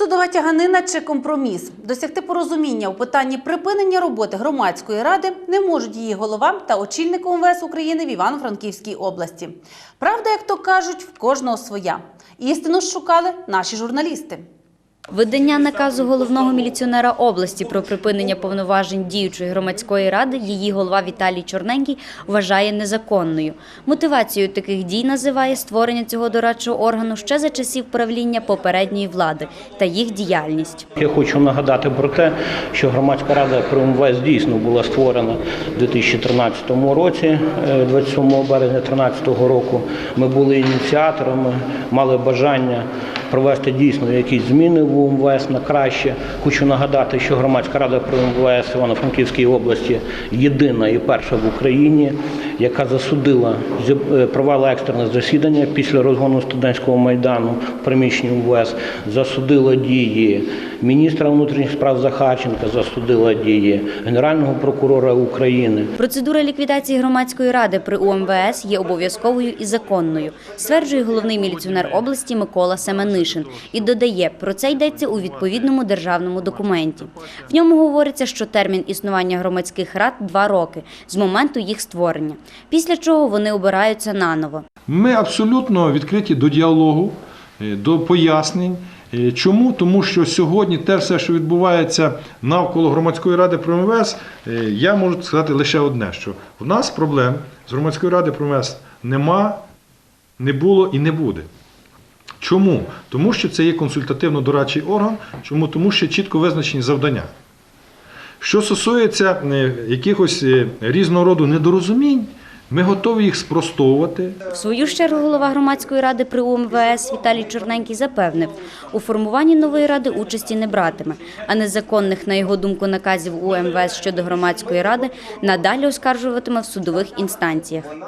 Судова тяганина чи компроміс досягти порозуміння у питанні припинення роботи громадської ради не можуть її голова та очільник МВС України в Івано-Франківській області. Правда, як то кажуть, в кожного своя. Істину шукали наші журналісти. Видання наказу головного міліціонера області про припинення повноважень діючої громадської ради її голова Віталій Чорненький вважає незаконною. Мотивацією таких дій називає створення цього дорадчого органу ще за часів правління попередньої влади та їх діяльність. Я хочу нагадати про те, що громадська рада при дійсно була створена у 2013 році, е, 27 березня 2013 року. Ми були ініціаторами, мали бажання провести дійсно якісь зміни в УМВС на краще. Хочу нагадати, що громадська рада про МВС Івано-Франківській області єдина і перша в Україні, яка засудила е, провела екстрене засідання після розгону студентського майдану в приміщенні МВС, засудила дії міністра внутрішніх справ Захарченка, засудила дії Генерального прокурора України. Процедура ліквідації громадської ради при УМВС є обов'язковою і законною, стверджує головний міліціонер області Микола Семенишин і додає, про це йдеться у відповідному державному документі. В ньому говориться, що термін існування громадських рад два роки з моменту їх створення, після чого вони обираються наново. Ми абсолютно відкриті до діалогу, е, до пояснень. Е, Чому? Тому що сьогодні те все, що відбувається навколо громадської ради про МВС, е, я можу сказати лише одне: що в нас проблем з громадської ради про МВС нема, не було і не буде. Чому? Тому що це є консультативно-дорадчий орган. Чому? Тому що чітко визначені завдання. Що стосується е, якихось різного роду недорозумінь, ми готові їх спростовувати. В свою ж чергу голова громадської ради при УМВС Віталій Чорненький запевнив, у формуванні нової ради участі не братиме, а незаконних, на його думку, наказів УМВС щодо громадської ради надалі оскаржуватиме в судових інстанціях.